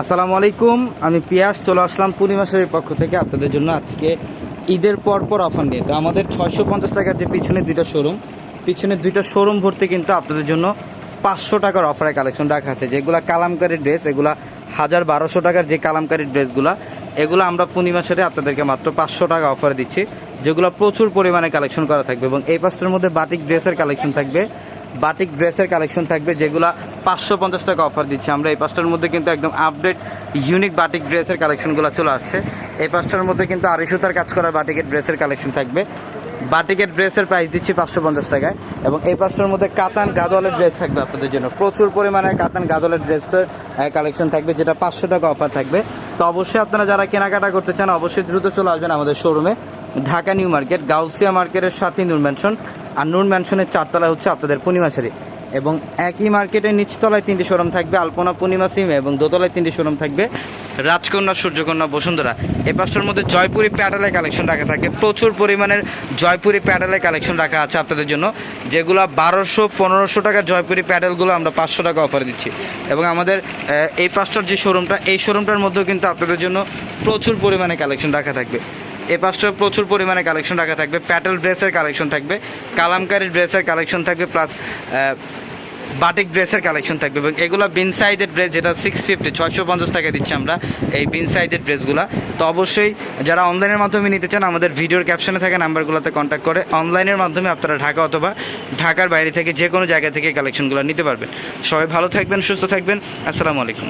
আসসালামু আলাইকুম, আমি পিয়াস, চলে আসলাম পূর্ণিমাসের পক্ষ থেকে আপনাদের জন্য আজকে ঈদের পর পর অফার নিয়ে। তো আমাদের ছয়শো পঞ্চাশ টাকার যে পিছনে দুইটা শোরুম পিছনে দুইটা শোরুম ভর্তি কিন্তু আপনাদের জন্য পাঁচশো টাকার অফারের কালেকশন রাখা আছে। যেগুলো কালামকারী ড্রেস এগুলা হাজার বারোশো টাকার যে কালামকারী ড্রেসগুলা এগুলো আমরা পূর্ণিমা সেরে আপনাদেরকে মাত্র পাঁচশো টাকা অফার দিচ্ছি, যেগুলো প্রচুর পরিমাণে কালেকশন করা থাকবে এবং এই পাঁচটার মধ্যে বাটিক ড্রেসের কালেকশন থাকবে। বাটিক ড্রেসের কালেকশন থাকবে, যেগুলো পাঁচশো পঞ্চাশ টাকা অফার দিচ্ছি আমরা। এই পাঁচটার মধ্যে কিন্তু একদম আপডেট ইউনিক বাটিক ড্রেসের কালেকশনগুলো চলে আসছে। এই পাঁচটার মধ্যে কিন্তু আড়াই সুতার কাজ করা বাটিকের ড্রেসের কালেকশন থাকবে। বাটিকের ড্রেসের প্রাইস দিচ্ছি পাঁচশো পঞ্চাশ টাকায় এবং এই পাঁচটার মধ্যে কাতান গাদলের ড্রেস থাকবে আপনাদের জন্য। প্রচুর পরিমাণে কাতান গাদলের ড্রেসের কালেকশন থাকবে, যেটা পাঁচশো টাকা অফার থাকবে। তো অবশ্যই আপনারা যারা কেনাকাটা করতে চান, অবশ্যই দ্রুত চলে আসবেন আমাদের শোরুমে ঢাকা নিউ মার্কেট, গাউসিয়া মার্কেটের সাথে নুন ম্যানশন আর নুন ম্যানশনের চারতলা হচ্ছে আপনাদের পূর্ণিমা পূর্ণিমাশারি এবং একই মার্কেটের নিচতলায় তিনটি শোরুম থাকবে, আলপনা পূর্ণিমা সিম এবং দোতলায় তিনটি শোরুম থাকবে। রাজকন্যা, সূর্যকন্যা, বসুন্ধরা। এই পাঁচটার মধ্যে জয়পুরি প্যাডেলের কালেকশন রাখা থাকে। প্রচুর পরিমাণের জয়পুরি প্যাডেলের কালেকশন রাখা আছে আপনাদের জন্য, যেগুলো বারোশো, পনেরোশো টাকার জয়পুরি প্যাডেলগুলো আমরা পাঁচশো টাকা অফার দিচ্ছি। এবং আমাদের এই পাঁচটার যে শোরুমটা এই শোরুমটার মধ্যেও কিন্তু আপনাদের জন্য প্রচুর পরিমাণে কালেকশন রাখা থাকবে। এ পাঁচটা প্রচুর পরিমাণে কালেকশন রাখা থাকবে। প্যাটেল ড্রেসের কালেকশন থাকবে, কালামকারি ড্রেসের কালেকশন থাকবে প্লাস বাটিক ড্রেসের কালেকশন থাকবে এবং এগুলো বিন সাইজের ড্রেস যেটা সিক্স ফিফটি ছয়শো পঞ্চাশ টাকা দিচ্ছি আমরা এই বিন সাইজের ড্রেসগুলো তো অবশ্যই যারা অনলাইনের মাধ্যমে নিতে চান, আমাদের ভিডিওর ক্যাপশনে থাকা নাম্বারগুলোতে কন্ট্যাক্ট করে অনলাইনের মাধ্যমে আপনারা ঢাকা অথবা ঢাকার বাইরে থেকে যে কোনো জায়গা থেকে কালেকশনগুলো নিতে পারবেন। সবাই ভালো থাকবেন, সুস্থ থাকবেন। আসসালামু আলাইকুম।